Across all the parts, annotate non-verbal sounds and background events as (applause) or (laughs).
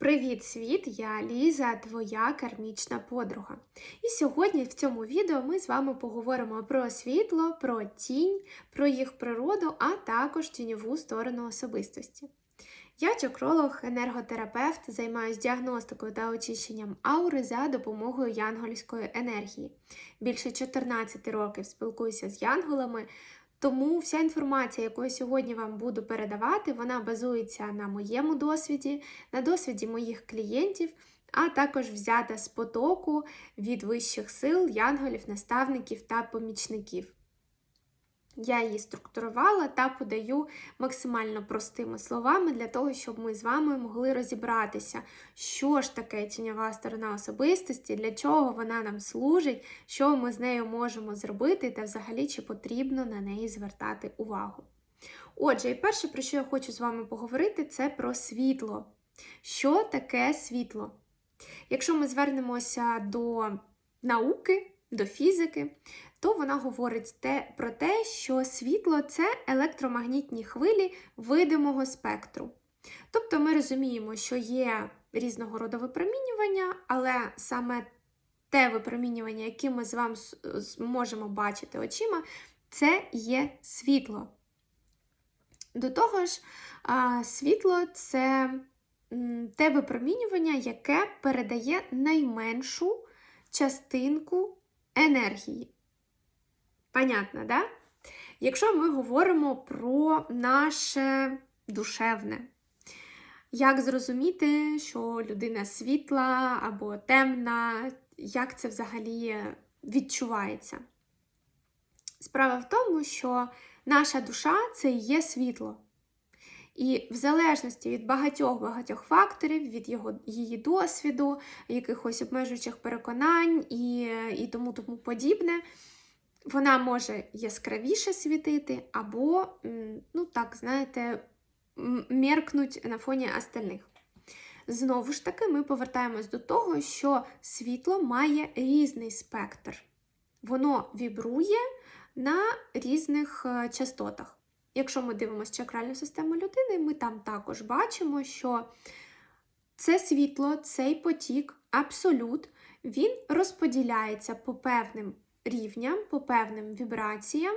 Привіт, світ! Я Ліза, твоя кармічна подруга. І сьогодні в цьому відео ми з вами поговоримо про світло, про тінь, про їх природу, а також тіньову сторону особистості. Я чакролог, енерготерапевт, займаюся діагностикою та очищенням аури за допомогою янгольської енергії. Більше 14 років спілкуюся з янголами, тому вся інформація, яку я сьогодні вам буду передавати, вона базується на моєму досвіді, на досвіді моїх клієнтів, а також взята з потоку від вищих сил, янголів, наставників та помічників. Я її структурувала та подаю максимально простими словами для того, щоб ми з вами могли розібратися, що ж таке тіньова сторона особистості, для чого вона нам служить, що ми з нею можемо зробити, та взагалі чи потрібно на неї звертати увагу. Отже, і перше, про що я хочу з вами поговорити, це про світло. Що таке світло? Якщо ми звернемося до науки, до фізики, то вона говорить те, про те, що світло це електромагнітні хвилі видимого спектру. Тобто ми розуміємо, що є різного роду випромінювання, але саме те випромінювання, яке ми з вами можемо бачити очима, це є світло. До того ж, світло це те випромінювання, яке передає найменшу частинку енергії. Понятно, да? Якщо ми говоримо про наше душевне, як зрозуміти, що людина світла або темна, як це взагалі відчувається? Справа в тому, що наша душа це і є світло. І в залежності від багатьох-багатьох факторів, від його, її досвіду, якихось обмежуючих переконань і і тому тому подібне, вона може яскравіше світити, або, ну так, знаєте, меркнуть на фоні остальних. Знову ж таки, ми повертаємось до того, що світло має різний спектр. Воно вібрує на різних е, частотах. Якщо ми дивимося чакральну систему людини, ми там також бачимо, що це світло, цей потік, абсолют, він розподіляється по певним рівням, по певним вібраціям.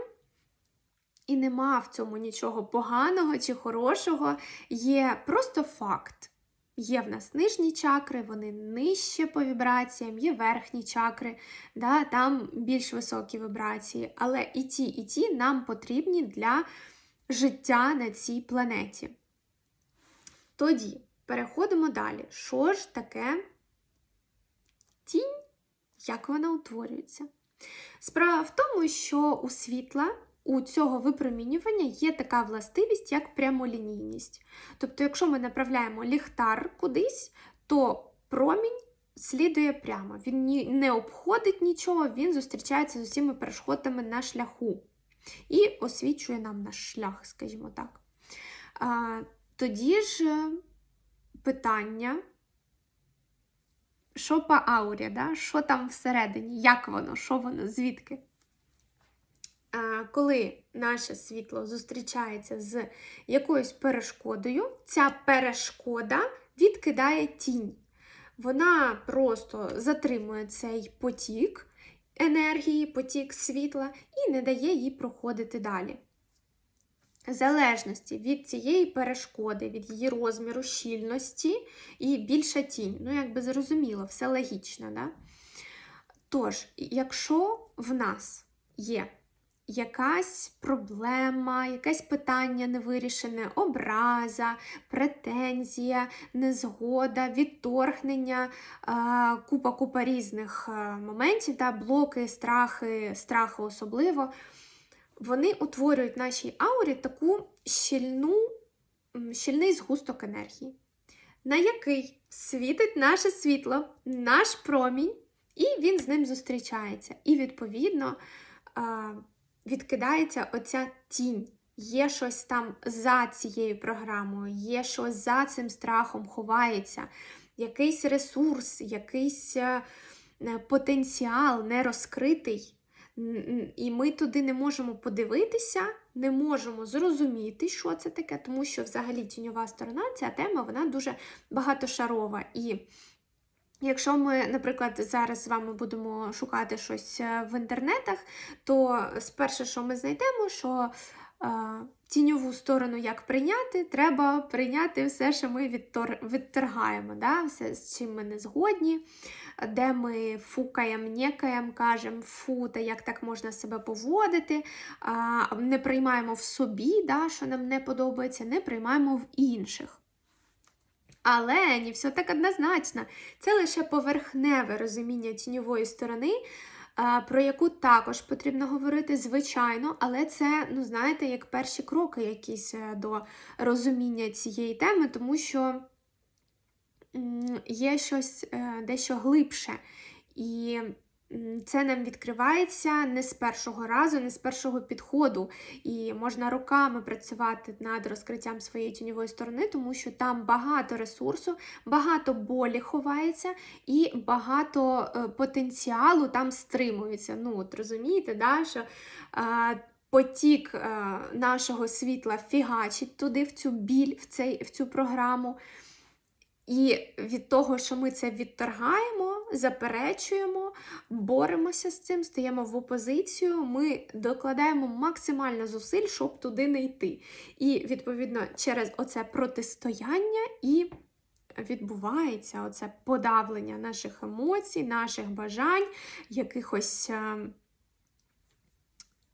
І нема в цьому нічого поганого чи хорошого, є просто факт. Є в нас нижні чакри, вони нижче по вібраціям, є верхні чакри, да, там більш високі вібрації. Але і ті, і ті нам потрібні для життя на цій планеті. Тоді переходимо далі. Що ж таке тінь, як вона утворюється? Справа в тому, що у світла у цього випромінювання є така властивість, як прямолінійність. Тобто, якщо ми направляємо ліхтар кудись, то промінь слідує прямо. Він не обходить нічого, він зустрічається з усіма перешкодами на шляху і освічує нам наш шлях, скажімо так. Тоді ж питання. Що по аурі, да? що там всередині, як воно, що воно, звідки? Коли наше світло зустрічається з якоюсь перешкодою, ця перешкода відкидає тінь. Вона просто затримує цей потік енергії, потік світла і не дає їй проходити далі. В залежності від цієї перешкоди, від її розміру, щільності і більша тінь. Ну, якби зрозуміло, все логічно. Да? Тож, якщо в нас є якась проблема, якесь питання невирішене, образа, претензія, незгода, відторгнення, купа-купа різних моментів, да, блоки, страхи, страхи особливо вони утворюють в нашій аурі таку щільну, щільний згусток енергії, на який світить наше світло, наш промінь, і він з ним зустрічається. І, відповідно, відкидається оця тінь. Є щось там за цією програмою, є щось за цим страхом ховається, якийсь ресурс, якийсь е, потенціал нерозкритий і ми туди не можемо подивитися, не можемо зрозуміти, що це таке, тому що взагалі тіньова сторона, ця тема, вона дуже багатошарова. І Якщо ми, наприклад, зараз з вами будемо шукати щось е, в інтернетах, то сперше, що ми знайдемо, що е, тіньову сторону як прийняти, треба прийняти все, що ми відтор... відторгаємо, да? все, з чим ми не згодні, де ми фукаємо, нєкаємо, кажемо фу, та як так можна себе поводити, а, не приймаємо в собі, да, що нам не подобається, не приймаємо в інших. Але не все так однозначно. Це лише поверхневе розуміння тіньової сторони, про яку також потрібно говорити, звичайно, але це, ну, знаєте, як перші кроки якісь е, до розуміння цієї теми, тому що є щось е, дещо глибше. І це нам відкривається не з першого разу, не з першого підходу. І можна роками працювати над розкриттям своєї тіньової сторони, тому що там багато ресурсу, багато болі ховається і багато е, потенціалу там стримується. Ну, от розумієте, да, що е, потік е, нашого світла фігачить туди, в цю біль, в, цей, в цю програму. І від того, що ми це відторгаємо, заперечуємо, боремося з цим, стаємо в опозицію, ми докладаємо максимально зусиль, щоб туди не йти. І, відповідно, через оце протистояння і відбувається оце подавлення наших емоцій, наших бажань, якихось е,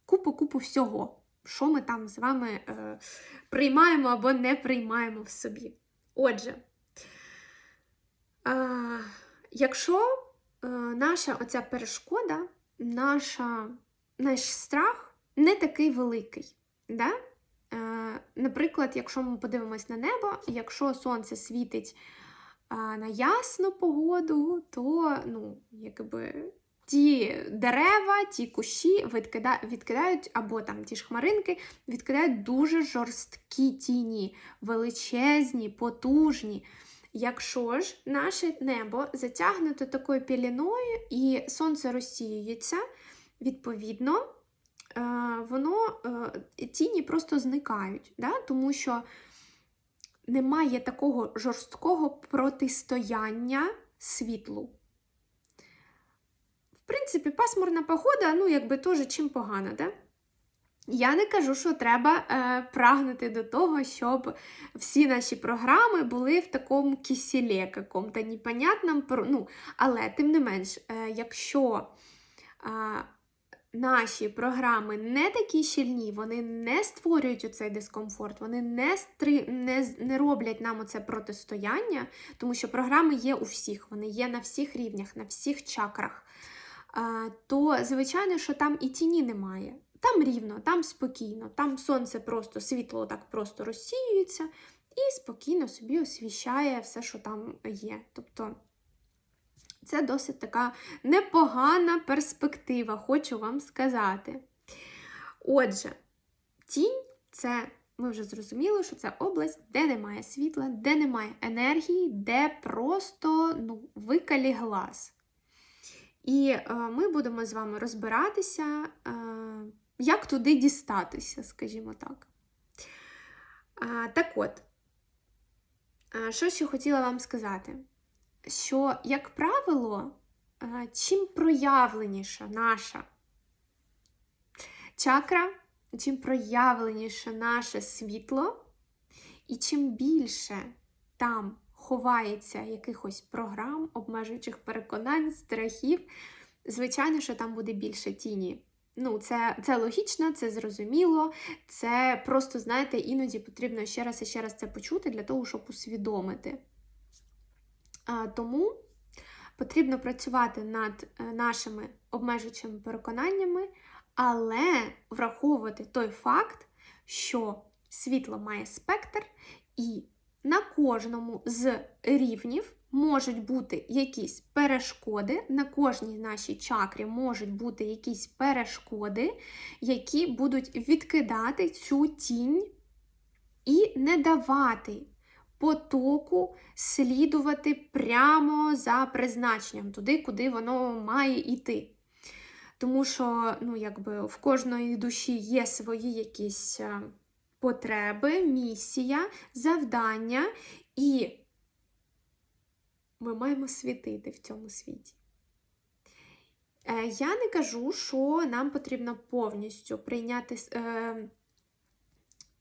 купу-купу всього, що ми там з вами е, приймаємо або не приймаємо в собі. Отже. Якщо е, наша оця перешкода, наша, наш страх не такий великий. Да? Е, наприклад, якщо ми подивимось на небо, якщо сонце світить а, на ясну погоду, то ну, якби. Ті дерева, ті кущі відкидають, або там ті ж хмаринки відкидають дуже жорсткі тіні, величезні, потужні. Якщо ж наше небо затягнуто такою піліною і сонце розсіюється, відповідно, е, воно е, тіні просто зникають, да? тому що немає такого жорсткого протистояння світлу. В принципі, пасмурна погода, ну, якби теж чим погана, да? Я не кажу, що треба е, прагнути до того, щоб всі наші програми були в такому кисілі какому-то непонятному. Ну, Але, тим не менш, е, якщо е, наші програми не такі щільні, вони не створюють оцей дискомфорт, вони не, стри... не, не роблять нам оце протистояння, тому що програми є у всіх, вони є на всіх рівнях, на всіх чакрах, е, то, звичайно, що там і тіні немає. Там рівно, там спокійно, там сонце просто світло так просто розсіюється і спокійно собі освіщає все, що там є. Тобто це досить така непогана перспектива, хочу вам сказати. Отже, тінь це, ми вже зрозуміли, що це область, де немає світла, де немає енергії, де просто ну, викалі глаз. І е, ми будемо з вами розбиратися. Е, як туди дістатися, скажімо так. А, Так от, що ще хотіла вам сказати? Що, як правило, чим проявленіша наша чакра, чим проявленіше наше світло, і чим більше там ховається якихось програм, обмежуючих переконань, страхів, звичайно, що там буде більше тіні. Ну, це це логічно, це зрозуміло, це просто, знаєте, іноді потрібно ще раз і ще раз це почути для того, щоб усвідомити. А, Тому потрібно працювати над е, нашими обмежуючими переконаннями, але враховувати той факт, що світло має спектр, і на кожному з рівнів можуть бути якісь перешкоди, на кожній нашій чакрі можуть бути якісь перешкоди, які будуть відкидати цю тінь і не давати потоку слідувати прямо за призначенням, туди, куди воно має йти. Тому що, ну, якби в кожної душі є свої якісь е, потреби, місія, завдання, і ми маємо світити в цьому світі. Е, Я не кажу, що нам потрібно повністю прийняти е,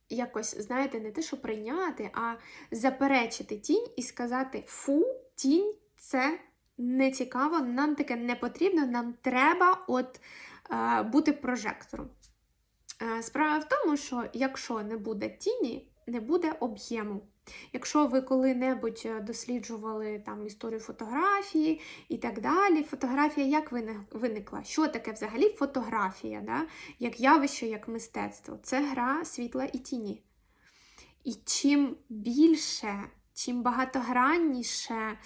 якось, знаєте, не те, що прийняти, а заперечити тінь і сказати: фу, тінь це не цікаво, нам таке не потрібно, нам треба от е, бути прожектором. Е, Справа в тому, що якщо не буде тіні, не буде об'єму. Якщо ви коли-небудь е, досліджували там історію фотографії і так далі, фотографія як виникла? Що таке взагалі фотографія? Да? Як явище, як мистецтво? Це гра світла і тіні. І чим більше, чим багатогранніше е,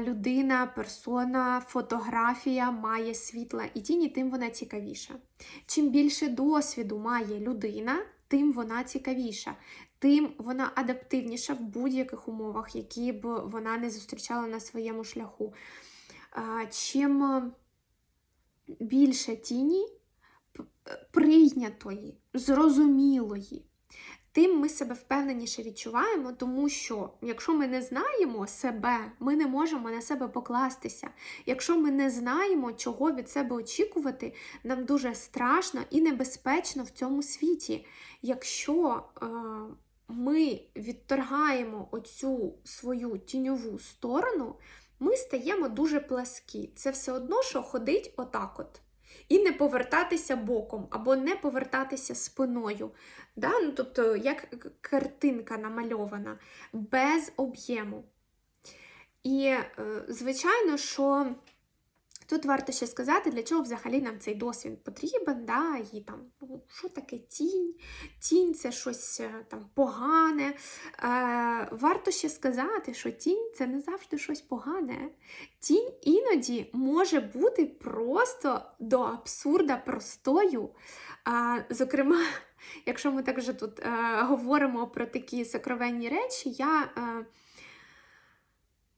людина, персона, фотографія має світла і тіні, тим вона цікавіша. Чим більше досвіду має людина, тим вона цікавіша, тим вона адаптивніша в будь-яких умовах, які б вона не зустрічала на своєму шляху. Чим е, більше тіні е, прийнятої, зрозумілої, тим ми себе впевненіше відчуваємо, тому що якщо ми не знаємо себе, ми не можемо на себе покластися. Якщо ми не знаємо, чого від себе очікувати, нам дуже страшно і небезпечно в цьому світі. Якщо е, ми відторгаємо оцю свою тіньову сторону, ми стаємо дуже пласкі. Це все одно, що ходить отак от. І не повертатися боком або не повертатися спиною. Да? Ну, тобто, як картинка намальована, без об'єму. І, е, звичайно, що тут варто ще сказати, для чого взагалі нам цей досвід потрібен. Да? І там, ну, що таке тінь? Тінь це щось е, там погане. Е, варто ще сказати, що тінь це не завжди щось погане. Тінь іноді може бути просто до абсурда простою. А, зокрема, (laughs) якщо ми так вже тут е, говоримо про такі сокровенні речі, я е,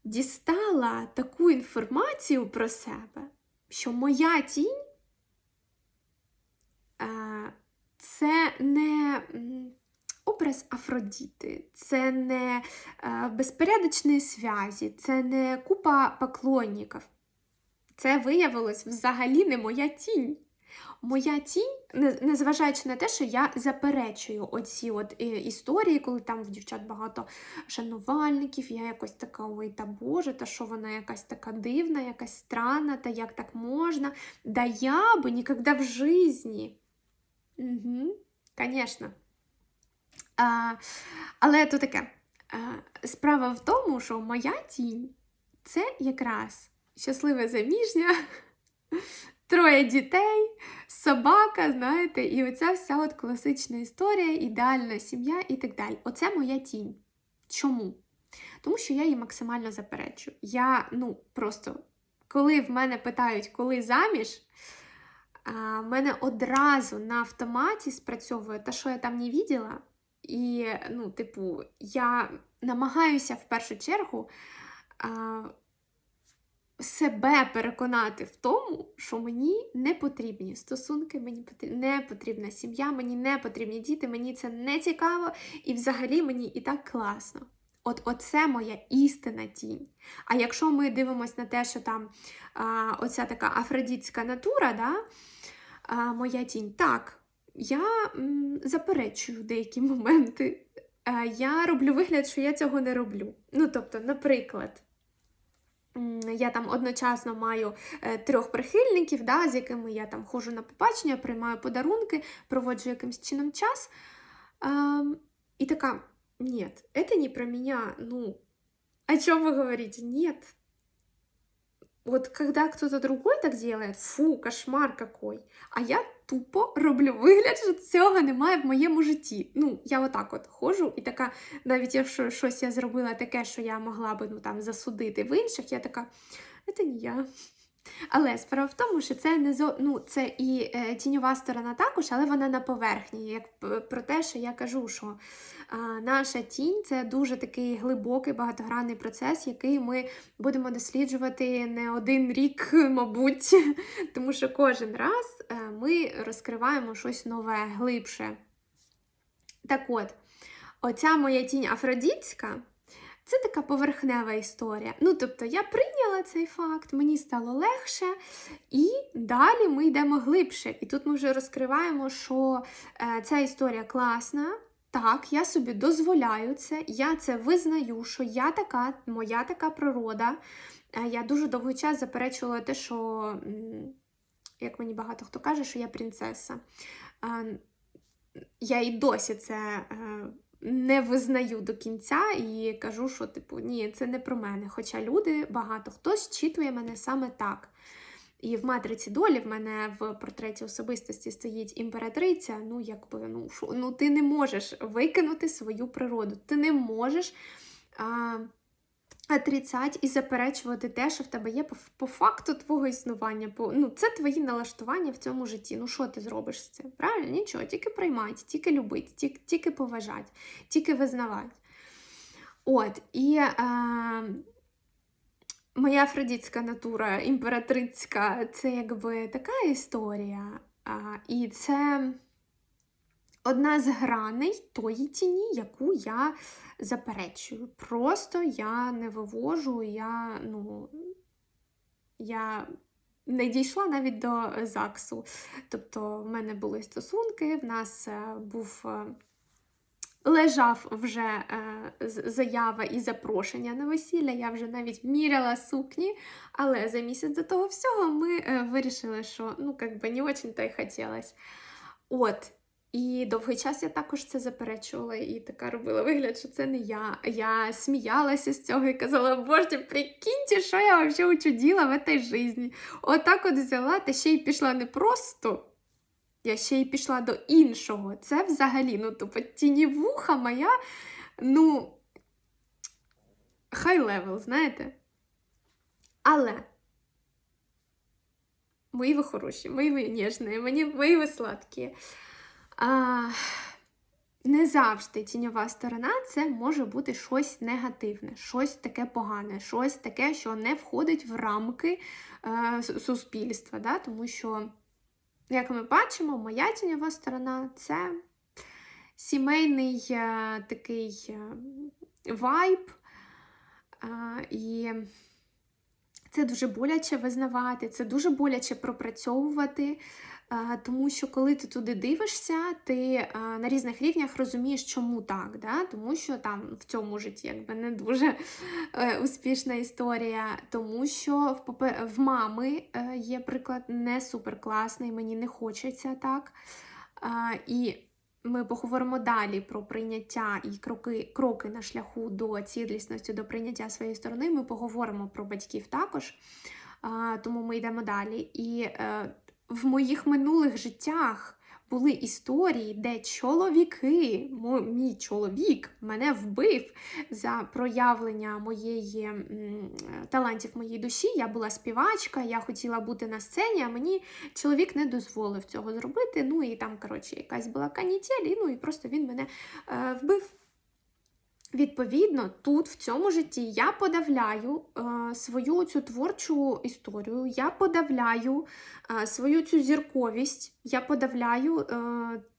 дістала таку інформацію про себе, що моя тінь е, це не образ Афродіти, це не е, безпорядочні зв'язі, це не купа поклонників. Це виявилось взагалі не моя тінь. Моя тінь, незважаючи на те, що я заперечую оці от е, історії, коли там в дівчат багато шанувальників, я якось така, ой, та Боже, та що вона якась така дивна, якась странна, та як так можна? Да я би ніколи в житті. Угу, але то таке. А, справа в тому, що моя тінь це якраз щасливе заміжня, троє дітей, собака, знаєте, і оця вся от класична історія, ідеальна сім'я і так далі. Оце моя тінь. Чому? Тому що я її максимально заперечую. Я, ну, просто, коли в мене питають, коли заміж, в мене одразу на автоматі спрацьовує те, що я там не виділа. І, ну, типу, я намагаюся в першу чергу себе переконати в тому, що мені не потрібні стосунки, мені не потрібна сім'я, мені не потрібні діти, мені це не цікаво, і взагалі мені і так класно. От оце моя істинна тінь. А якщо ми дивимося на те, що там а, оця така афродітська натура, да, а, моя тінь, так, я м, заперечую деякі моменти. А, я роблю вигляд, що я цього не роблю. Ну, тобто, наприклад, я там одночасно маю трьох прихильників, да, з якими я там ходжу на побачення, приймаю подарунки, проводжу якимсь чином час. И такая, нет, это не про меня, ну, о чем вы говорите? Нет. Вот когда кто-то другой так делает, фу, кошмар какой. А я тупо роблю вигляд, що цього немає в моєму житті. Ну, я отак от ходжу, і така, навіть якщо щось я зробила таке, що я могла би ну, там, засудити в інших, я така, це не я. Але справа в тому, що це не зо... ну, це і е, тіньова сторона також, але вона на поверхні. Як про те, що я кажу, що а, наша тінь це дуже такий глибокий багатогранний процес, який ми будемо досліджувати не один рік, (laughs) мабуть, тому що кожен раз е, ми розкриваємо щось нове, глибше. Так от, оця моя тінь афродітська. Це така поверхнева історія. Ну, тобто, я прийняла цей факт, мені стало легше, і далі ми йдемо глибше. І тут ми вже розкриваємо, що е, ця історія класна. Так, я собі дозволяю це, я це визнаю, що я така, моя така природа. Е, я дуже довгий час заперечувала те, що, як мені багато хто каже, що я принцеса. Е, я і досі це е, не визнаю до кінця і кажу, що, типу, ні, це не про мене. Хоча люди, багато хто зчитує мене саме так. І в матриці долі в мене в портреті особистості стоїть імператриця. Ну, якби, ну, шо, ну ти не можеш викинути свою природу. Ти не можеш а, отрицати і заперечувати те, що в тебе є по, по факту твого існування. По, ну, це твої налаштування в цьому житті. Ну, що ти зробиш з цим? Правильно? Нічого, тільки приймати, тільки любити, тільки, тільки поважати, тільки визнавати. От, і. А, Моя афродітська натура, імператрицька, це якби така історія. А, і це одна з граней тої тіні, яку я заперечую. Просто я не вивожу, я, ну, я не дійшла навіть до ЗАГСу. Тобто, в мене були стосунки, в нас е, був. е, Лежав вже е, заява і запрошення на весілля. Я вже навіть міряла сукні, але за місяць до того всього ми вирішили, що ну, би не очень то й хотілося. От. І довгий час я також це заперечувала і така робила вигляд, що це не я. Я сміялася з цього і казала, боже, прикиньте, що я взагалі учудила в цій житті. Отак от взяла та ще й пішла не просто. Я ще й пішла до іншого. Це взагалі, ну, тобто, тінівуха моя, ну, хай левел, знаєте? Але мої ви хороші, мої ви ніжні, мої ви сладкі. А, не завжди тіньова сторона це може бути щось негативне, щось таке погане, щось таке, що не входить в рамки е, суспільства. Да? Тому що, як ми бачимо, моя тіньова сторона це сімейний е, такий е, вайб. Е, і це дуже боляче визнавати, це дуже боляче пропрацьовувати. Тому що коли ти туди дивишся, ти на різних рівнях розумієш, чому так. Да? Тому що там в цьому житті якби не дуже е, успішна історія, тому що в, в мами е, є приклад не супер класний, мені не хочеться так. І ми поговоримо далі про прийняття і кроки, кроки на шляху до цілісності, до прийняття своєї сторони. Ми поговоримо про батьків також, тому ми йдемо далі. І е, в моїх минулих життях були історії, де чоловіки, мій чоловік мене вбив за проявлення моєї талантів моєї душі. Я була співачка, я хотіла бути на сцені, а мені чоловік не дозволив цього зробити. Ну і там, коротше, якась була канітель, ну і просто він мене е, вбив. Відповідно, тут, в цьому житті, я подавляю е, свою цю творчу історію, я подавляю е, свою цю зірковість, я подавляю е,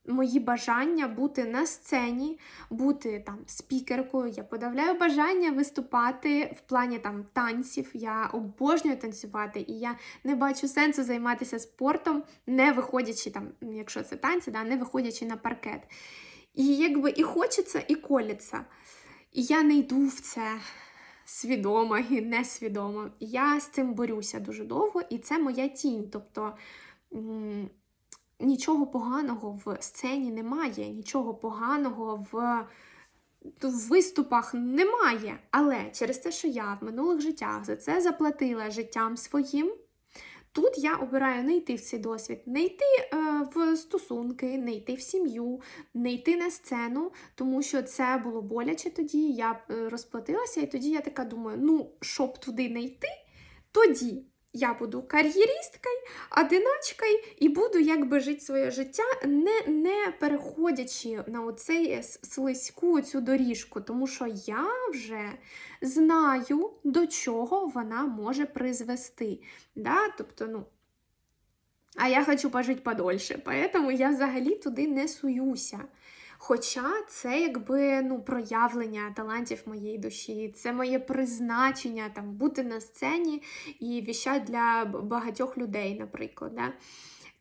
мої бажання бути на сцені, бути там спікеркою. Я подавляю бажання виступати в плані там танців. Я обожнюю танцювати, і я не бачу сенсу займатися спортом, не виходячи там, якщо це танці, да, не виходячи на паркет. І якби і хочеться, і колеться. І я не йду в це свідомо і несвідомо. Я з цим борюся дуже довго, і це моя тінь. Тобто нічого поганого в сцені немає, нічого поганого в, в виступах немає. Але через те, що я в минулих життях за це заплатила життям своїм. Тут я обираю не йти в цей досвід, не йти е, в стосунки, не йти в сім'ю, не йти на сцену, тому що це було боляче тоді. Я е, розплатилася, і тоді я така думаю: ну, щоб туди не йти, тоді я буду кар'єристкою, одиначкою і буду якби жити своє життя, не, не переходячи на оцей слизьку цю доріжку, тому що я вже знаю, до чого вона може призвести. Да? Тобто, ну, а я хочу пожити подольше, поэтому я взагалі туди не суюся. Хоча це якби ну, проявлення талантів моєї душі, це моє призначення там, бути на сцені і віщати для багатьох людей, наприклад. Да?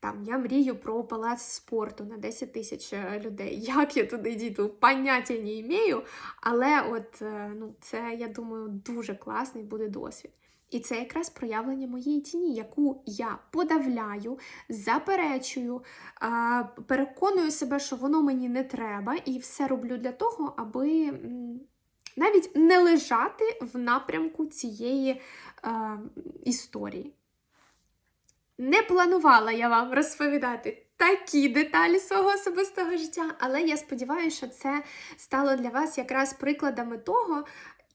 Там, я мрію про палац спорту на 10 тисяч е, людей. (laughs) Як я туди дійду, поняття не маю. Але от, е, ну, це, я думаю, дуже класний буде досвід. І це якраз проявлення моєї тіні, яку я подавляю, заперечую, переконую себе, що воно мені не треба, і все роблю для того, аби навіть не лежати в напрямку цієї історії. Не планувала я вам розповідати такі деталі свого особистого життя, але я сподіваюся, що це стало для вас якраз прикладами того,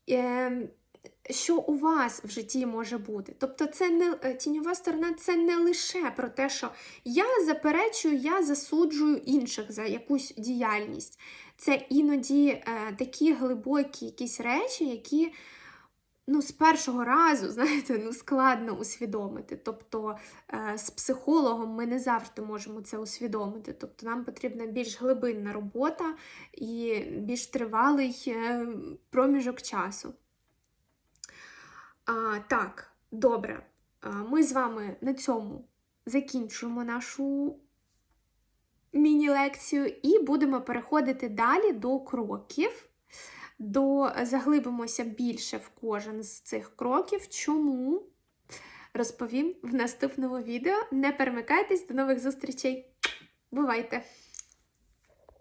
е, що у вас в житті може бути. Тобто, це не е, тіньова сторона, це не лише про те, що я заперечую, я засуджую інших за якусь діяльність. Це іноді е, такі глибокі якісь речі, які ну, з першого разу, (laughs) знаєте, ну, складно усвідомити. Тобто е, з психологом ми не завжди можемо це усвідомити. Тобто нам потрібна більш глибинна робота і більш тривалий е, проміжок часу. А, так, добре. А, Ми з вами на цьому закінчуємо нашу міні-лекцію і будемо переходити далі до кроків. До заглибимося більше в кожен з цих кроків. Чому? Розповім в наступному відео. Не перемикайтесь, до нових зустрічей. Бувайте!